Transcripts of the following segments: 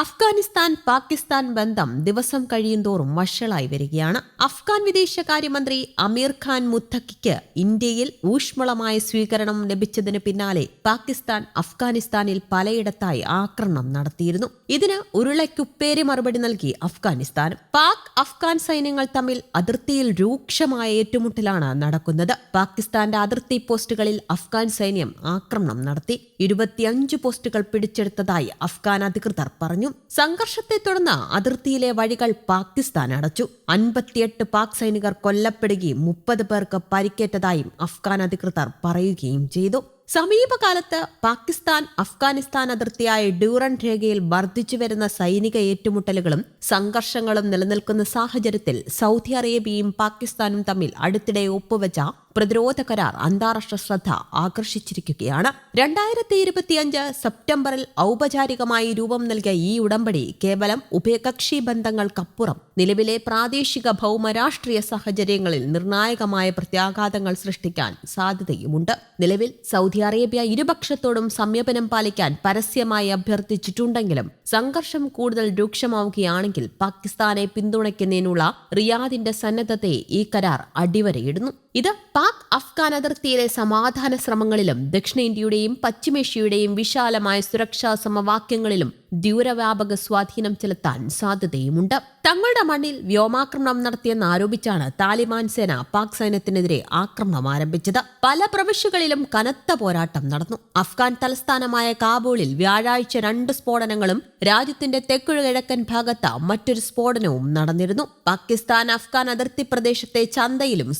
അഫ്ഗാനിസ്ഥാൻ പാകിസ്ഥാൻ ബന്ധം ദിവസം കഴിയുന്തോറും വഷളായി വരികയാണ്. അഫ്ഗാൻ വിദേശകാര്യമന്ത്രി അമീർ ഖാൻ മുത്തക്കിക്ക് ഇന്ത്യയിൽ ഊഷ്മളമായ സ്വീകരണം ലഭിച്ചതിന് പിന്നാലെ പാകിസ്ഥാൻ അഫ്ഗാനിസ്ഥാനിൽ പലയിടത്തായി ആക്രമണം നടത്തിയിരുന്നു. ഇതിന് ഉരുളയ്ക്കുപ്പേരി മറുപടി നൽകി അഫ്ഗാനിസ്ഥാൻ. പാക് അഫ്ഗാൻ സൈന്യങ്ങൾ തമ്മിൽ അതിർത്തിയിൽ രൂക്ഷമായ ഏറ്റുമുട്ടലാണ് നടക്കുന്നത്. പാകിസ്ഥാന്റെ അതിർത്തി പോസ്റ്റുകളിൽ അഫ്ഗാൻ സൈന്യം ആക്രമണം നടത്തി. ഇരുപത്തിയഞ്ച് പോസ്റ്റുകൾ പിടിച്ചെടുത്തതായി അഫ്ഗാൻ അധികൃതർ പറഞ്ഞു. സംഘർഷത്തെ തുടർന്ന് അതിർത്തിയിലെ വഴികൾ പാകിസ്ഥാൻ അടച്ചു. അൻപത്തിയെട്ട് പാക് സൈനികർ കൊല്ലപ്പെടുകയും മുപ്പത് പേർക്ക് പരിക്കേറ്റതായും അഫ്ഗാൻ അധികൃതർ പറയുകയും ചെയ്തു. സമീപകാലത്ത് പാകിസ്ഥാൻ അഫ്ഗാനിസ്ഥാൻ അതിർത്തിയായ ഡ്യൂറൻ രേഖയിൽ വർദ്ധിച്ചു വരുന്ന സൈനിക ഏറ്റുമുട്ടലുകളും സംഘർഷങ്ങളും നിലനിൽക്കുന്ന സാഹചര്യത്തിൽ സൗദി അറേബ്യയും പാകിസ്ഥാനും തമ്മിൽ അടുത്തിടെ ഒപ്പുവെച്ച പ്രതിരോധ കരാർ അന്താരാഷ്ട്ര ശ്രദ്ധ ആകർഷിച്ചിരിക്കുകയാണ്. രണ്ടായിരത്തി ഇരുപത്തിയഞ്ച് സെപ്റ്റംബറിൽ ഔപചാരികമായി രൂപം നൽകിയ ഈ ഉടമ്പടി കേവലം ഉഭയകക്ഷി ബന്ധങ്ങൾക്കപ്പുറം നിലവിലെ പ്രാദേശിക ഭൗമരാഷ്ട്രീയ സാഹചര്യങ്ങളിൽ നിർണായകമായ പ്രത്യാഘാതങ്ങൾ സൃഷ്ടിക്കാൻ സാധ്യതയുമുണ്ട്. നിലവിൽ സൗദി അറേബ്യ ഇരുപക്ഷത്തോടും സംയപനം പാലിക്കാൻ പരസ്യമായി അഭ്യർത്ഥിച്ചിട്ടുണ്ടെങ്കിലും സംഘർഷം കൂടുതൽ രൂക്ഷമാവുകയാണെങ്കിൽ പാകിസ്ഥാനെ പിന്തുണയ്ക്കുന്നതിനുള്ള റിയാദിന്റെ സന്നദ്ധതയെ ഈ കരാർ അടിവരയിടുന്നു. ഇത് പാക് അഫ്ഗാൻ അതിർത്തിയിലെ സമാധാന ശ്രമങ്ങളിലും ദക്ഷിണേന്ത്യയുടെയും പശ്ചിമേഷ്യയുടെയും വിശാലമായ സുരക്ഷാ സമവാക്യങ്ങളിലും ദൂരവ്യാപക സ്വാധീനം ചെലുത്താൻ സാധ്യതയുമുണ്ട്. തങ്ങളുടെ മണ്ണിൽ വ്യോമാക്രമണം നടത്തിയെന്ന് ആരോപിച്ചാണ് താലിബാൻ സേന പാക് സൈന്യത്തിനെതിരെ ആക്രമണം ആരംഭിച്ചത്. പല പ്രവിശ്യകളിലും കനത്ത പോരാട്ടം നടന്നു. അഫ്ഗാൻ തലസ്ഥാനമായ കാബൂളിൽ വ്യാഴാഴ്ച രണ്ട് സ്ഫോടനങ്ങളും രാജ്യത്തിന്റെ തെക്കുകിഴക്കൻ ഭാഗത്ത് മറ്റൊരു സ്ഫോടനവും നടന്നിരുന്നു. പാകിസ്ഥാൻ അഫ്ഗാൻ അതിർത്തി പ്രദേശത്തെ ചന്തയിലും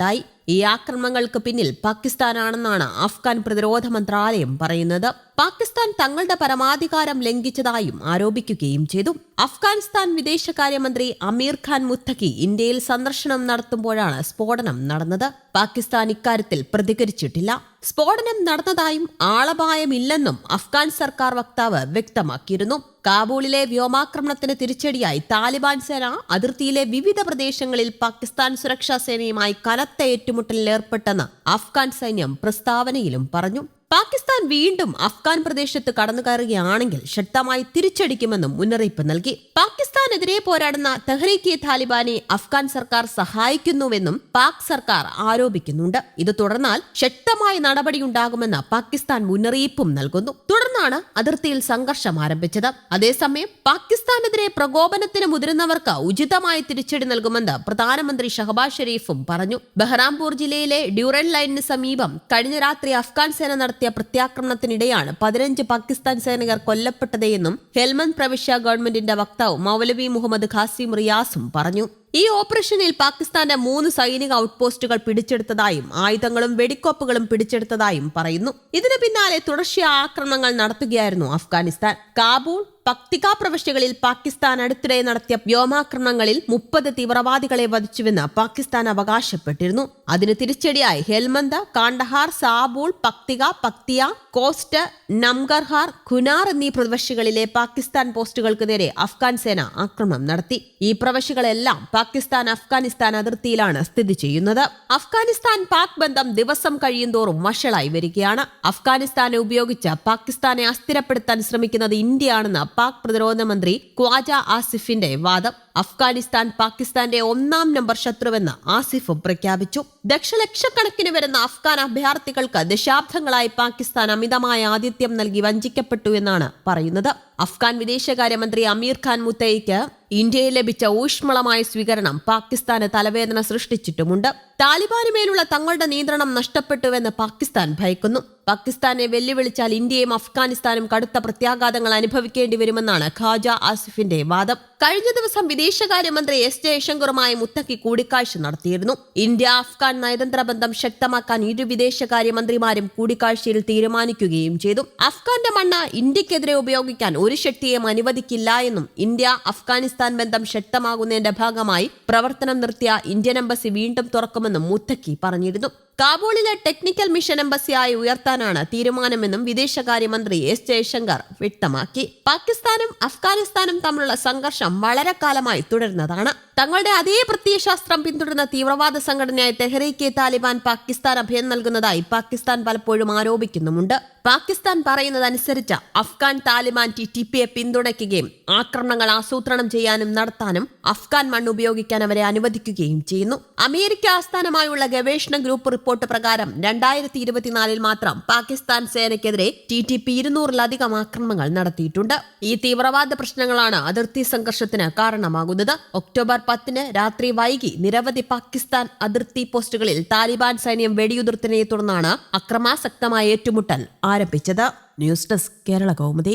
സ്ഫോടനമുണ്ടായി ഈ ആക്രമണങ്ങൾക്ക് പിന്നിൽ പാകിസ്ഥാനാണെന്നാണ് അഫ്ഗാൻ പ്രതിരോധ മന്ത്രാലയം പറയുന്നത്. പാകിസ്ഥാൻ തങ്ങളുടെ പരമാധികാരം ലംഘിച്ചതായും ആരോപിക്കുകയും ചെയ്തു. അഫ്ഗാനിസ്ഥാൻ വിദേശകാര്യമന്ത്രി അമീർ ഖാൻ മുത്തഖി ഇന്ത്യയിൽ സന്ദർശനം നടത്തുമ്പോഴാണ് സ്ഫോടനം നടന്നത്. പാകിസ്ഥാൻ ഇക്കാര്യത്തിൽ പ്രതികരിച്ചിട്ടില്ല. സ്ഫോടനം നടന്നതായും ആളപായമില്ലെന്നും അഫ്ഗാൻ സർക്കാർ വക്താവ് വ്യക്തമാക്കിയിരുന്നു. കാബൂളിലെ വ്യോമാക്രമണത്തിന് തിരിച്ചടിയായി താലിബാൻ സേന അതിർത്തിയിലെ വിവിധ പ്രദേശങ്ങളിൽ പാകിസ്ഥാൻ സുരക്ഷാ സേനയുമായി കനത്ത ഏറ്റുമുട്ടലിൽ ഏർപ്പെട്ടെന്ന് അഫ്ഗാൻ സൈന്യം പ്രസ്താവനയിലും പറഞ്ഞു. പാകിസ്ഥാൻ വീണ്ടും അഫ്ഗാൻ പ്രദേശത്ത് കടന്നു കയറുകയാണെങ്കിൽ ശക്തമായി തിരിച്ചടിക്കുമെന്നും മുന്നറിയിപ്പ് നൽകി. പാകിസ്ഥാനെതിരെ പോരാടുന്ന തെഹ്രീക്ക് താലിബാനെ അഫ്ഗാൻ സർക്കാർ സഹായിക്കുന്നുവെന്നും പാക് സർക്കാർ ആരോപിക്കുന്നുണ്ട്. ഇത് തുടർന്നാൽ ശക്തമായ നടപടിയുണ്ടാകുമെന്ന് പാകിസ്ഥാൻ മുന്നറിയിപ്പും നൽകുന്നു. തുടർന്നാണ് അതിർത്തിയിൽ സംഘർഷം ആരംഭിച്ചത്. അതേസമയം പാകിസ്ഥാനെതിരെ പ്രകോപനത്തിന് മുതിരുന്നവർക്ക് ഉചിതമായ തിരിച്ചടി നൽകുമെന്ന് പ്രധാനമന്ത്രി ഷഹബാസ് ഷെരീഫും പറഞ്ഞു. ബഹ്റാംപൂർ ജില്ലയിലെ ഡ്യൂറൻ ലൈനിന് സമീപം കഴിഞ്ഞ രാത്രി അഫ്ഗാൻ സേന നടത്തിയ പ്രത്യാക്രമണത്തിനിടെയാണ് പതിനഞ്ച് പാകിസ്ഥാൻ സൈനികർ കൊല്ലപ്പെട്ടതെന്നും ഹെൽമന്ദ് പ്രവിശ്യ ഗവൺമെന്റിന്റെ വക്താവ് മൗലവി മുഹമ്മദ് ഖാസിം റിയാസും പറഞ്ഞു. ഈ ഓപ്പറേഷനിൽ പാകിസ്ഥാന്റെ മൂന്ന് സൈനിക ഔട്ട്പോസ്റ്റുകൾ പിടിച്ചെടുത്തതായും ആയുധങ്ങളും വെടിക്കോപ്പുകളും പിടിച്ചെടുത്തതായും പറയുന്നു. ഇതിനു പിന്നാലെ തുടർച്ചയായ ആക്രമണങ്ങൾ നടത്തുകയായിരുന്നു അഫ്ഗാനിസ്ഥാൻ. കാബൂൾ പക്തിക പ്രവിശ്യകളിൽ പാകിസ്ഥാൻ അടുത്തിടെ നടത്തിയ വ്യോമാക്രമണങ്ങളിൽ മുപ്പത് തീവ്രവാദികളെ വധിച്ചുവെന്ന് പാകിസ്ഥാൻ അവകാശപ്പെട്ടിരുന്നു. അതിന് തിരിച്ചടിയായി ഹെൽമന്ത് കാണ്ടഹാർ സാബൂൾ പക്തിക പക്തിയ കോസ്റ്റ് നംഗർഹാർ ഖുനാർ എന്നീ പ്രവിശ്യകളിലെ പാകിസ്ഥാൻ പോസ്റ്റുകൾക്ക് നേരെ അഫ്ഗാൻ സേന ആക്രമണം നടത്തി. ഈ പ്രവിശ്യകളെല്ലാം പാകിസ്ഥാൻ അഫ്ഗാനിസ്ഥാൻ അതിർത്തിയിലാണ് സ്ഥിതി ചെയ്യുന്നത്. അഫ്ഗാനിസ്ഥാൻ പാക് ബന്ധം ദിവസം കഴിയുന്തോറും വഷളായി വരികയാണ്. അഫ്ഗാനിസ്ഥാനെ ഉപയോഗിച്ച് പാകിസ്ഥാനെ അസ്ഥിരപ്പെടുത്താൻ ശ്രമിക്കുന്നത് ഇന്ത്യയാണെന്ന് പാക് പ്രതിരോധ മന്ത്രി ഖ്വാജ ആസിഫിന്റെ വാദം. അഫ്ഗാനിസ്ഥാൻ പാകിസ്ഥാന്റെ ഒന്നാം നമ്പർ ശത്രുവെന്ന് ആസിഫ് പ്രഖ്യാപിച്ചു. ദക്ഷലക്ഷക്കണക്കിന് വരുന്ന അഫ്ഗാൻ അഭയാർത്ഥികൾക്ക് ദശാബ്ദങ്ങളായി പാകിസ്ഥാൻ അമിതമായ ആതിഥ്യം നൽകി വഞ്ചിക്കപ്പെട്ടു എന്നാണ് പറയുന്നത്. അഫ്ഗാൻ വിദേശകാര്യമന്ത്രി അമീർ ഖാൻ മുത്തയ്ക്ക് ഇന്ത്യയിൽ ലഭിച്ച ഊഷ്മളമായ സ്വീകരണം പാകിസ്ഥാന് തലവേദന സൃഷ്ടിച്ചിട്ടുമുണ്ട്. താലിബാന് മേലുള്ള തങ്ങളുടെ നിയന്ത്രണം നഷ്ടപ്പെട്ടുവെന്ന് പാകിസ്ഥാൻ ഭയക്കുന്നു. പാകിസ്ഥാനെ വെല്ലുവിളിച്ചാൽ ഇന്ത്യയും അഫ്ഗാനിസ്ഥാനും കടുത്ത പ്രത്യാഘാതങ്ങൾ അനുഭവിക്കേണ്ടി വരുമെന്നാണ് ഖാജ ആസിഫിന്റെ വാദം. കഴിഞ്ഞ ദിവസം വിദേശകാര്യമന്ത്രി എസ് ജയശങ്കറുമായി മുത്തക്കി കൂടിക്കാഴ്ച നടത്തിയിരുന്നു. ഇന്ത്യ അഫ്ഗാൻ നയതന്ത്ര ബന്ധം ശക്തമാക്കാൻ ഇരു വിദേശകാര്യമന്ത്രിമാരും കൂടിക്കാഴ്ചയിൽ തീരുമാനിക്കുകയും ചെയ്തു. അഫ്ഗാന്റെ മണ്ണ് ഇന്ത്യക്കെതിരെ ഉപയോഗിക്കാൻ ഒരു ശക്തിയെയും അനുവദിക്കില്ല എന്നും ഇന്ത്യ അഫ്ഗാനിസ്ഥാൻ ബന്ധം ശക്തമാകുന്നതിന്റെ ഭാഗമായി പ്രവർത്തനം നിർത്തിയ ഇന്ത്യൻ എംബസി വീണ്ടും തുറക്കുമെന്നും മുത്തക്കി പറഞ്ഞിരുന്നു. കാബൂളിലെ ടെക്നിക്കൽ മിഷൻ എംബസിയായി ഉയർത്താനാണ് തീരുമാനമെന്നും വിദേശകാര്യമന്ത്രി എസ് ജയശങ്കർ വ്യക്തമാക്കി. പാകിസ്ഥാനും അഫ്ഗാനിസ്ഥാനും തമ്മിലുള്ള സംഘർഷം വളരെ കാലമായി തുടരുന്നതാണ്. തങ്ങളുടെ അതേ പ്രത്യയശാസ്ത്രം പിന്തുടരുന്ന തീവ്രവാദ സംഘടനയായ തെഹ്രീക്കെ താലിബാൻ പാകിസ്ഥാൻ അഭയം നൽകുന്നതായി പാകിസ്ഥാൻ പലപ്പോഴും ആരോപിക്കുന്നുമുണ്ട്. പാകിസ്ഥാൻ പറയുന്നതനുസരിച്ച് അഫ്ഗാൻ താലിബാൻ ടി ടി പിയെ പിന്തുണയ്ക്കുകയും ആക്രമണങ്ങൾ ആസൂത്രണം ചെയ്യാനും നടത്താനും അഫ്ഗാൻ മണ്ണ് ഉപയോഗിക്കാൻ അവരെ അനുവദിക്കുകയും ചെയ്യുന്നു. അമേരിക്ക ആസ്ഥാനമായുള്ള ഗവേഷണ ഗ്രൂപ്പ് റിപ്പോർട്ട് പ്രകാരം രണ്ടായിരത്തി ഇരുപത്തിനാലിൽ മാത്രം പാകിസ്ഥാൻ സേനയ്ക്കെതിരെ ടി ടി പി ഇരുന്നൂറിലധികം ആക്രമണങ്ങൾ നടത്തിയിട്ടുണ്ട്. ഈ തീവ്രവാദ പ്രശ്നങ്ങളാണ് അതിർത്തി സംഘർഷത്തിന് കാരണമാകുന്നത്. ഒക്ടോബർ പത്തിന് രാത്രി വൈകി നിരവധി പാകിസ്ഥാൻ അതിർത്തി പോസ്റ്റുകളിൽ താലിബാൻ സൈന്യം വെടിയുതിർത്തിനെ തുടർന്നാണ് അക്രമാസക്തമായ ഏറ്റുമുട്ടൽ ആരംഭിച്ചത്. News desk Kerala Kaumudi.